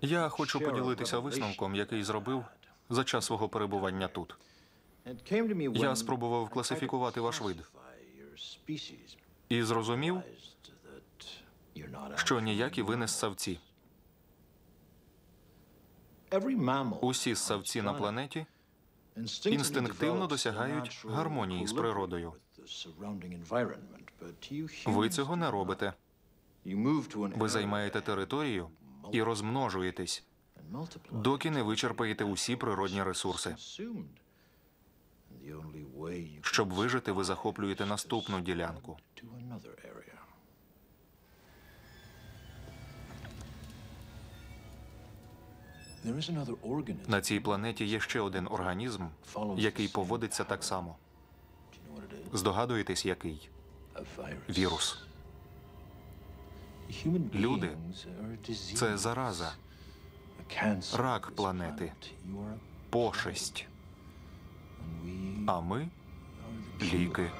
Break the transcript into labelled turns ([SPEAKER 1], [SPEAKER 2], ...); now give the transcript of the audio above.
[SPEAKER 1] Я хочу поділитися висновком, який зробив за час свого перебування тут.
[SPEAKER 2] Я спробував класифікувати ваш вид
[SPEAKER 1] І зрозумів, що ніякі ви не ссавці. Усі ссавці на планеті
[SPEAKER 2] інстинктивно досягають гармонії з природою.
[SPEAKER 1] ви цього не робите. Ви займаєте територію і розмножуєтесь, доки не вичерпаєте усі природні ресурси. Щоб вижити, ви захоплюєте наступну ділянку. На цій планеті є ще один організм, який поводиться так само. Здогадуєтесь, який? Вірус.
[SPEAKER 2] Люди
[SPEAKER 1] Це зараза, рак планети. пошесть. А ми ліки.